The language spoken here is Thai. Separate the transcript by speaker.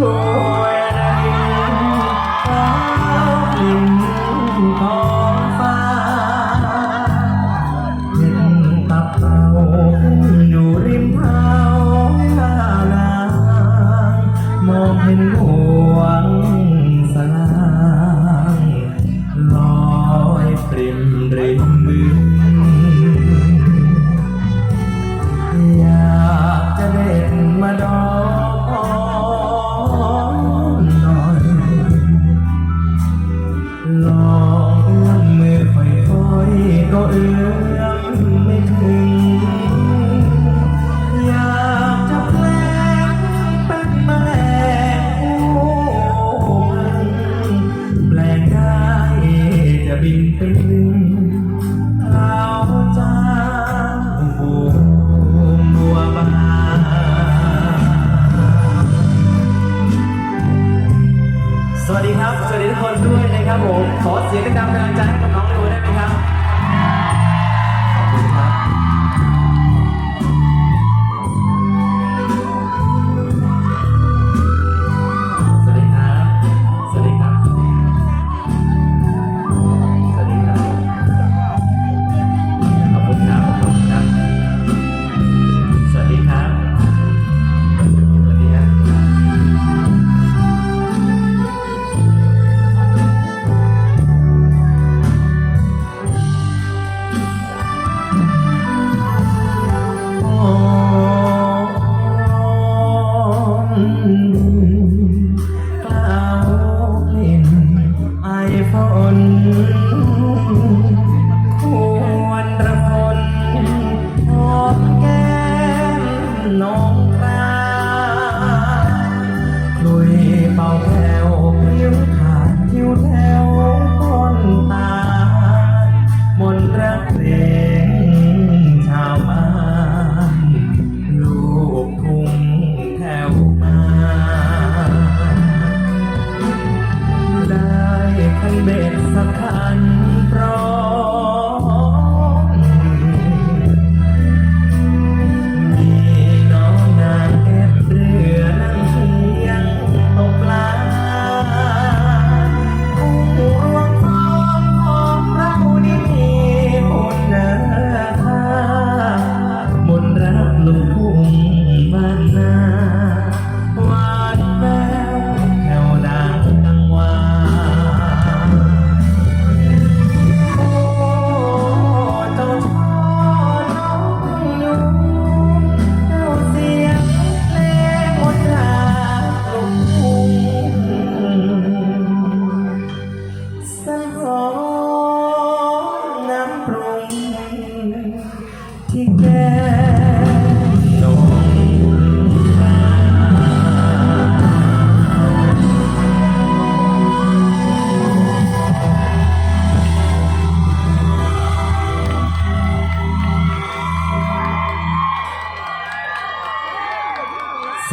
Speaker 1: รวยรินฟ้าดินท้องฟ้าเห็นตับเต่าอยู่ริมเท้า มาดองหน่อยลองเอื้อมมือค่อยๆก็เอื้อมไม่ถึง อยากจะแปลงเป็นแมลงผู้พันแปลงได้จะบินไปถึงเรา ครับผม ขอเสียงดังๆเป็นกำลังใจให้กับน้องเลโอได้ไหมครับ prong.